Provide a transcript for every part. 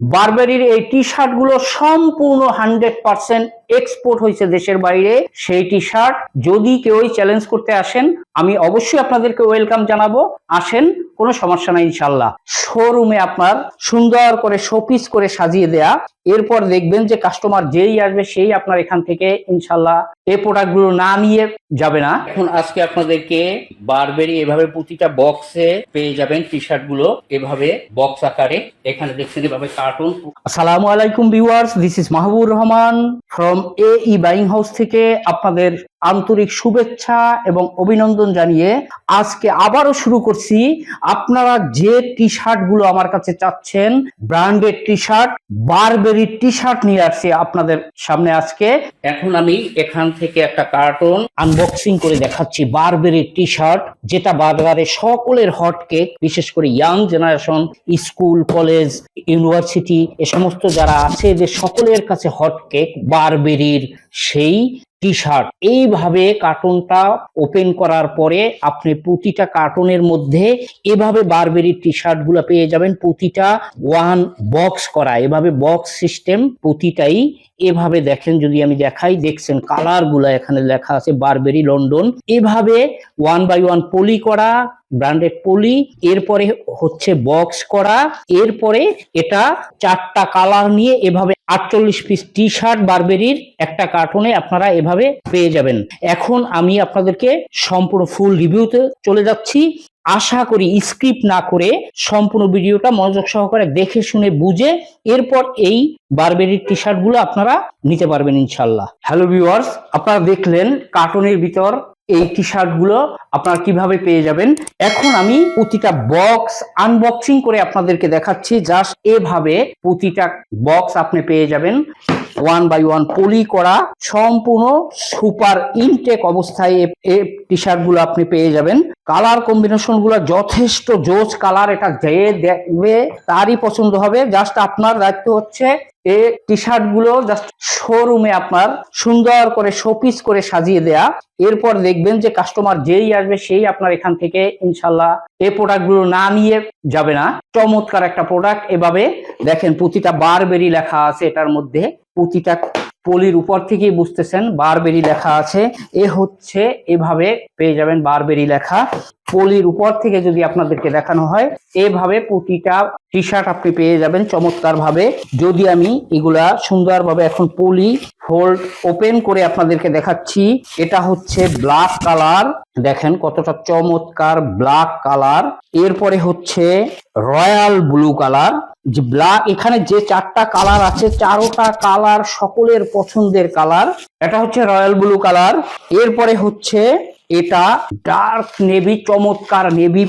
বারবেরির এই টি শার্টগুলো সম্পূর্ণ হান্ড্রেড পার্সেন্ট এক্সপোর্ট হয়েছে দেশের বাইরে। সেই টি শার্ট যদি কেউই চ্যালেঞ্জ করতে আসেন, আমি অবশ্যই আপনাদেরকে ওয়েলকাম জানাব। আসেন কোনো সমস্যা নাই ইনশাল্লাহ শোরুমে আপনার সুন্দর করে শোপিস করে সাজিয়ে দেয়া। এরপর দেখবেন যে কাস্টমার যেই আসবে, সেই আপনার এখান থেকে ইনশাল্লাহ এই প্রোডাক্টগুলো না নিয়ে যাবে না। এখন আজকে আপনাদেরকে বারবেরি এভাবে প্রতিটা বক্সে পেয়ে যাবেন টি শার্টগুলো এভাবে বক্স আকারে। এখানে দেখছেন এভাবে কার্টুন আসসালামু আলাইকুম viewers this is Mahbub Rahman from A E buying house থেকে। আপনাদের আন্তরিক শুভেচ্ছা এবং অভিনন্দন জানিয়ে আজকে আবারও শুরু করছি। আপনারা যে টি শার্টগুলো আমার কাছে চাচ্ছেন, branded T shirt Burberry T shirt নিয়ে আসছি আপনাদের সামনে আজকে। এখন আমি এখান থেকে একটা কার্টুন আনবক্সিং করে দেখাচ্ছি বারবেরি টি শার্ট যেটা বাজারে সকলের হট কেক বিশেষ করে young generation school college university এ সমস্ত যারা আছে, এদের সকলের কাছে হট কেক বারবেরির সেই টি শার্ট এইভাবে কার্টুনটা ওপেন করার পরে আপনি প্রতিটা কার্টুনের মধ্যে এভাবে বারবেরি টি শার্টগুলো পেয়ে যাবেন। প্রতিটা ওয়ান বক্স করা। এভাবে বক্স সিস্টেম প্রতিটাই এভাবে দেখেন যদি আমি দেখাই, দেখছেন কালারগুলা এখানে লেখা আছে বারবেরি লন্ডন এভাবে ওয়ান বাই ওয়ান পলি করা ব্র্যান্ডেড পলি এরপরে হচ্ছে বক্স করা, এরপরে এটা চারটা কালার নিয়ে এভাবে আটচল্লিশ পিস টি শার্ট বারবেরির একটা কার্টুনে আপনারা এভাবে পেয়ে যাবেন। এখন আমি আপনাদেরকে সম্পূর্ণ ফুল রিভিউতে চলে যাচ্ছি। আশা করি স্ক্রিপ্ট না করে সম্পূর্ণ ভিডিওটা মনোযোগ সহকারে দেখে শুনে বুঝে এরপর এই বারবেরির টি শার্টগুলো আপনারা নিতে পারবেন ইনশাল্লাহ হ্যালো ভিউয়ার্স আপনারা দেখলেন কার্টুনের ভিতর এই টি শার্টগুলো আপনারা কীভাবে পেয়ে যাবেন? এখন আমি প্রতিটা বক্স আনবক্সিং করে আপনাদেরকে দেখাচ্ছি জাস্ট এভাবে প্রতিটা বক্স আপনি পেয়ে যাবেন। ওয়ান বাই ওয়ান পলি করা সম্পূর্ণ সুপার ইনটেক অবস্থায় এই টি শার্টগুলো আপনি পেয়ে যাবেন। কালার কম্বিনেশনগুলো যথেষ্ট জোস কালার এটা যে দেখবে তারই পছন্দ হবে। জাস্ট আপনার দায়িত্ব হচ্ছে এই টি শার্টগুলো জাস্ট শোরুমে আপনার সুন্দর করে শোপিস করে সাজিয়ে দেয়া। এরপর দেখবেন যে কাস্টমার যেই আসবে সেই আপনার এখান থেকে ইনশাল্লাহ এই প্রোডাক্টগুলো না নিয়ে যাবে না। চমৎকার একটা প্রোডাক্ট এভাবে দেখেন প্রতিটা বারবেরি লেখা আছে এটার মধ্যে। প্রতিটা পলির উপর থেকেই বুঝতেছেন বারবেরি লেখা আছে। এ হচ্ছে, এভাবে পেয়ে যাবেন বারবেরি লেখা। পলির উপর থেকে যদি আপনাদেরকে দেখানো হয়, এভাবে প্রতিটা টি শার্ট আপনি পেয়ে যাবেন চমৎকার ভাবে যদি আমি এগুলা সুন্দরভাবে এখন পলি ফোল্ড ওপেন করে আপনাদেরকে দেখাচ্ছি, এটা হচ্ছে ব্ল্যাক কালার দেখেন কতটা চমৎকার ব্ল্যাক কালার এরপরে হচ্ছে রয়্যাল ব্লু কালার যে ব্ল্যাক এখানে যে চারটা কালার আছে, চারোটা কালার সকলের পছন্দের কালার এটা হচ্ছে রয়্যাল ব্লু কালার এরপরে হচ্ছে এটা ডার্ক নেভি চমৎকার নেভি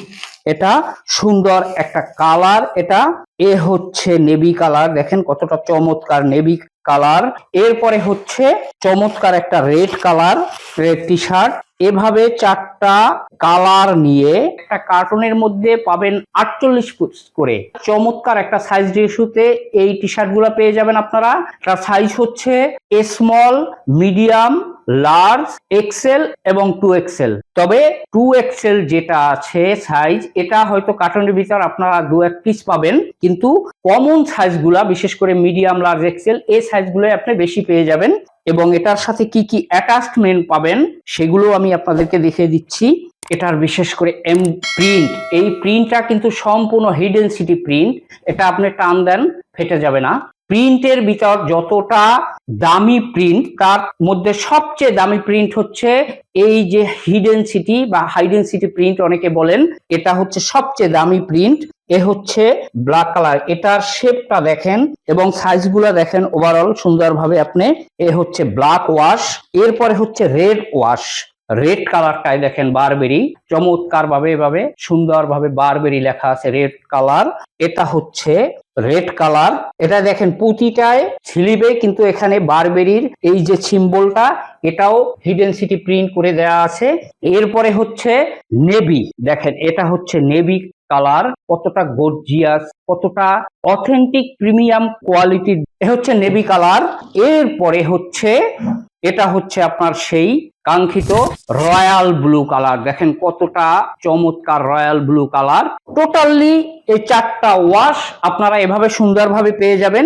এটা সুন্দর একটা কালার এটা, এ হচ্ছে নেভি কালার দেখেন কতটা চমৎকার নেভি কালার এরপরে হচ্ছে চমৎকার একটা red colour red T shirt এভাবে চারটা কালার নিয়ে একটা কার্টুনের মধ্যে পাবেন আটচল্লিশ করে। চমৎকার একটা সাইজ রেশুতে এই টি শার্টগুলো পেয়ে যাবেন আপনারা। তার সাইজ হচ্ছে স্মল মিডিয়াম লার্জ এক্সেল এবং টু এক্সেল তবে টু এক্সেল যেটা আছে সাইজ এটা হয়তো কার্টুনের ভিতর আপনারা দু এক পিস পাবেন। কিন্তু কমন সাইজগুলা বিশেষ করে মিডিয়াম লার্জ এক্সেল এই সাইজগুলো আপনি বেশি পেয়ে যাবেন। এবং এটার সাথে কি কি অ্যাটাচমেন্ট পাবেন, সেগুলো আমি আপনাদেরকে দেখিয়ে দিচ্ছি। এটার বিশেষ করে এম প্রিন্ট এই প্রিন্টটা কিন্তু সম্পূর্ণ হিডেন সিটি প্রিন্ট এটা আপনি টান দেন, ফেটে যাবে না। প্রিন্টের ভিতর যতটা দামি প্রিন্ট তার মধ্যে সবচেয়ে দামি প্রিন্ট হচ্ছে এই যে হিডেন সিটি বা হাইডেন সিটি প্রিন্ট অনেকে বলেন, এটা হচ্ছে সবচেয়ে দামি প্রিন্ট এ হচ্ছে ব্ল্যাক কালার এটার শেপটা দেখেন এবং সাইজগুলো দেখেন ওভারঅল সুন্দরভাবে আপনি, এ হচ্ছে ব্ল্যাক ওয়াশ এরপরে হচ্ছে রেড ওয়াশ রেড কালারটাই দেখেন বারবেরি চমৎকার ভাবে এভাবে সুন্দর ভাবে বারবেরি লেখা আছে রেড কালার এটা হচ্ছে রেড কালার এটা দেখেন, পুঁতিটায় স্লিভে কিন্তু এখানে বারবেরির এই যে সিম্বলটা এটাও হিডেন সিটি প্রিন্ট করে দেওয়া আছে। এরপরে হচ্ছে নেভি দেখেন, এটা হচ্ছে নেভি কালার কতটা গর্জিয়াস কতটা অথেন্টিক প্রিমিয়াম কোয়ালিটির এ হচ্ছে নেভি কালার এরপরে হচ্ছে, এটা হচ্ছে আপনার সেই কাঙ্ক্ষিত রয়্যাল ব্লু কালার দেখেন, কতটা চমৎকার রয়্যাল ব্লু কালার টোটালি এই চারটা ওয়াশ আপনারা এভাবে সুন্দরভাবে পেয়ে যাবেন।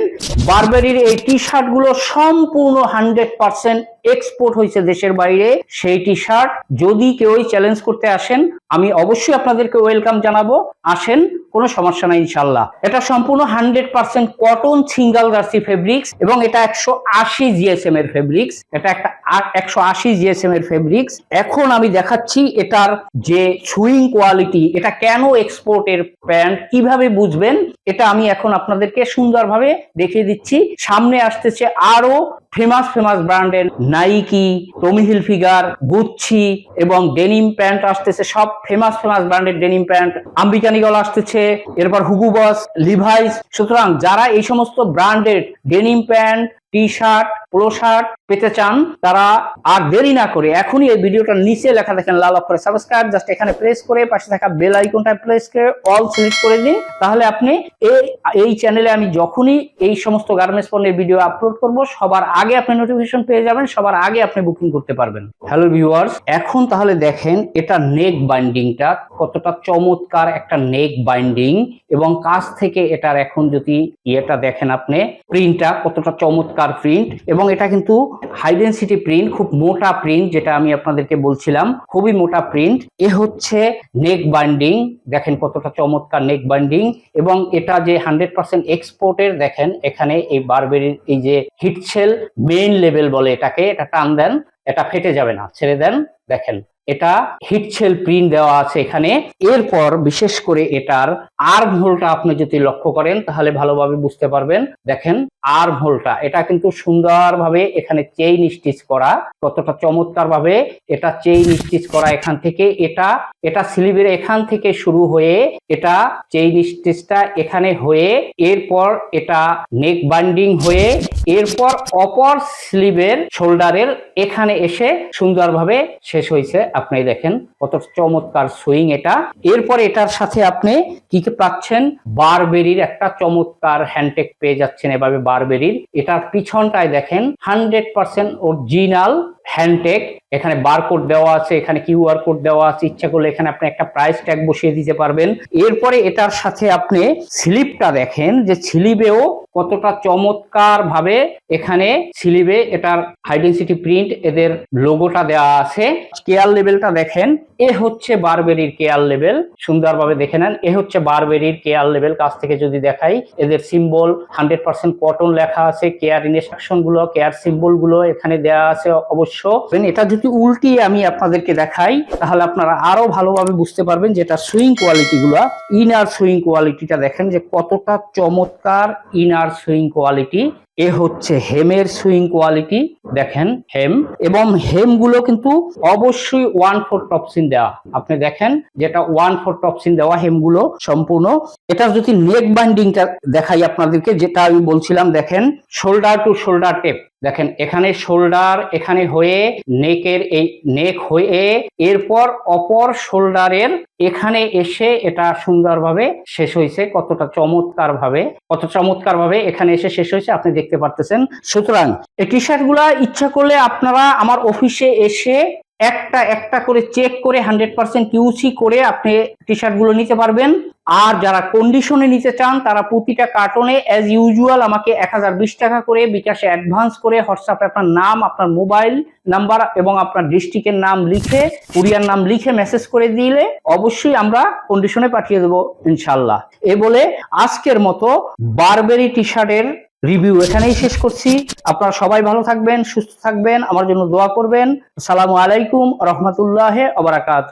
বারবেরির এই টি শার্টগুলো সম্পূর্ণ হান্ড্রেড পার্সেন্ট এক্সপোর্ট হয়েছে দেশের বাইরে। সেই টি শার্ট যদি কেউই চ্যালেঞ্জ করতে আসেন, আমি অবশ্যই আপনাদেরকে ওয়েলকাম জানাব। আসেন, কোনো সমস্যা নাই ইনশাল্লাহ এটা সম্পূর্ণ hundred percent cotton single jersey fabrics এবং এটা একশো আশি জিএসএম এর ফেব্রিক্স এটা একটা একশো আশি জিএসএম এর ফেব্রিক্স এখন আমি দেখাচ্ছি এটার যে সুইং কোয়ালিটি এটা কেন এক্সপোর্টের প্যান্ট কীভাবে বুঝবেন, এটা আমি এখন আপনাদেরকে সুন্দরভাবে দেখিয়ে দিচ্ছি। সামনে আসতেছে আরও ফেমাস ফেমাস ব্র্যান্ডের নাইকি টমি হিলফিগার গুচ্ছি এবং ডেনিম প্যান্ট আসতেছে, সব ফেমাস ফেমাস ব্র্যান্ডের ডেনিম প্যান্ট আম্বিকানিগল আসতেছে, এরপর হুগুবস লিভাইস সুতরাং যারা এই সমস্ত ব্র্যান্ডের denim pant T shirt polo shirt পেতে চান, তারা আর দেরি না করে এখনই এই ভিডিওটার নিচে লেখা দেখেন, লাল অক্ষরে সাবস্ক্রাইব জাস্ট এখানে প্রেস করে পাশে থাকা বেল আইকনটা প্রেস করে অল সিলেক্ট করে দিন, তাহলে আপনি এই এই চ্যানেলে আমি যখনই এই সমস্ত গার্মেন্টস পণ্যের ভিডিও আপলোড করব, সবার আগে আপনি নোটিফিকেশন পেয়ে যাবেন, সবার আগে আপনি বুকিং করতে পারবেন। হ্যালো ভিউয়ার্স এখন তাহলে দেখেন এটা নেক বাইন্ডিংটা কতটা চমৎকার একটা নেক বাইন্ডিং এবং কাছ থেকে এটার এখন যদি ইয়েটা দেখেন আপনি প্রিন্টটা কতটা চমৎকার প্রিন্ট এবং এটা কিন্তু হাই ডেন্সিটি প্রিন্ট খুব মোটা প্রিন্ট যেটা আমি আপনাদেরকে বলছিলাম, খুবই মোটা প্রিন্ট এ হচ্ছে নেক বাইন্ডিং দেখেন কতটা চমৎকার নেক বাইন্ডিং এবং এটা যে হান্ড্রেড পার্সেন্ট এক্সপোর্টের দেখেন এখানে এই বারবেরির এই যে হিটসেল মেইন লেভেল বলে এটাকে, এটা টান দেন, এটা ফেটে যাবে না, ছেড়ে দেন, দেখেন। এটা হিটসেল প্রিন্ট দেওয়া আছে এখানে। এরপর বিশেষ করে এটার আর্ম হোলটা আপনি যদি লক্ষ্য করেন, তাহলে ভালোভাবে বুঝতে পারবেন। দেখেন আর্ম হোলটা এটা কিন্তু সুন্দরভাবে এখানে চেইন স্টিচ করা, কতটা চমৎকার ভাবে এটা চেইন স্টিচ করা এখান থেকে। এটা এটা স্লিভের এখান থেকে শুরু হয়ে এটা চেইন স্টিচটা এখানে হয়ে, এরপর এটা নেক বাইন্ডিং হয়ে, এরপর অপর স্লিভের শোল্ডারের এখানে এসে সুন্দরভাবে শেষ হয়েছে। আপনি দেখেন কত চমৎকার সুইং এটা। এরপর এটার সাথে আপনি কি কি পাচ্ছেন? বারবেরির একটা চমৎকার হ্যান্ডটেক পেয়ে যাচ্ছেন এভাবে বারবেরির। এটার পিছনটায় দেখেন hundred percent original hand tag এখানে বারকোড দেওয়া আছে, এখানে কিউআর কোড দেওয়া আছে, ইচ্ছা করলে এখানে আপনি একটা প্রাইস ট্যাগ বসিয়ে দিতে পারবেন। এরপরে এটার সাথে আপনি স্লিপটা দেখেন যে স্লিপেও কতটা চমৎকার ভাবে এখানে স্লিপে এটার হাইডেন্সিটি প্রিন্ট এদের লোগোটা দেওয়া আছে। কেয়ার লেভেলটা দেখেন, এ হচ্ছে বারবেরির কেয়ার লেভেল সুন্দরভাবে দেখে নেন। এ হচ্ছে বারবেরির কেয়ার লেভেল কাছ থেকে যদি দেখাই, এদের সিম্বল হান্ড্রেড পার্সেন্ট কটন লেখা আছে কেয়ার ইনস্ট্রাকশনগুলো কেয়ার সিম্বলগুলো এখানে দেওয়া আছে অবশ্য। এটা যদি উল্টিয়ে আমি আপনাদেরকে দেখাই, তাহলে আপনারা আরও ভালোভাবে বুঝতে পারবেন যে এটা সুইং কোয়ালিটি গুলো, ইনার সুইং কোয়ালিটিটা দেখেন যে কতটা চমৎকার ইনার সুইং কোয়ালিটি। এ হচ্ছে হেমের সুইং কোয়ালিটি, দেখেন হেম। এবং হেমগুলো কিন্তু অবশ্যই ওয়ান ফোর টপসিন দেওয়া আপনি দেখেন যেটা ওয়ান ফোর টপসিন দেওয়া হেমগুলো সম্পূর্ণ। এটা যদি নেক বাইন্ডিংটা দেখাই আপনাদেরকে, যেটা আমি বলছিলাম, দেখেন শোল্ডার টু শোল্ডার টেপ দেখেন, এখানে শোল্ডার এখানে হয়ে, নেকের এই নেক হয়ে, এরপর অপর শোল্ডারের এখানে এসে এটা সুন্দরভাবে শেষ হয়েছে। কতটা চমৎকার ভাবে কত চমৎকার ভাবে এখানে এসে শেষ হয়েছে আপনি দেখতে পারতেছেন। সুতরাং, এই টি শার্টগুলা ইচ্ছা করলে আপনারা আমার অফিসে এসে একটা একটা করে চেক করে হান্ড্রেড পার্সেন্ট কিউসি করে আপনি টি শার্টগুলো নিতে পারবেন। আর যারা কন্ডিশনে নিতে চান, তারা প্রতিটা কার্টনে অ্যাজ ইউজুয়াল আমাকে এক হাজার বিশ টাকা করে বিকাশে অ্যাডভান্স করে হোয়াটসঅ্যাপে আপনার নাম, আপনার মোবাইল নাম্বার এবং আপনার ডিস্ট্রিক্টের নাম লিখে কুরিয়ার নাম লিখে মেসেজ করে দিলে অবশ্যই আমরা কন্ডিশনে পাঠিয়ে দেবো, ইনশাল্লাহ। এ বলে আজকের মতো বারবেরি টি শার্টের রিভিউ এখানেই শেষ করছি। আপনারা সবাই ভালো থাকবেন, সুস্থ থাকবেন, আমার জন্য দোয়া করবেন। সালামু আলাইকুম রহমতুল্লাহ আবরাকাত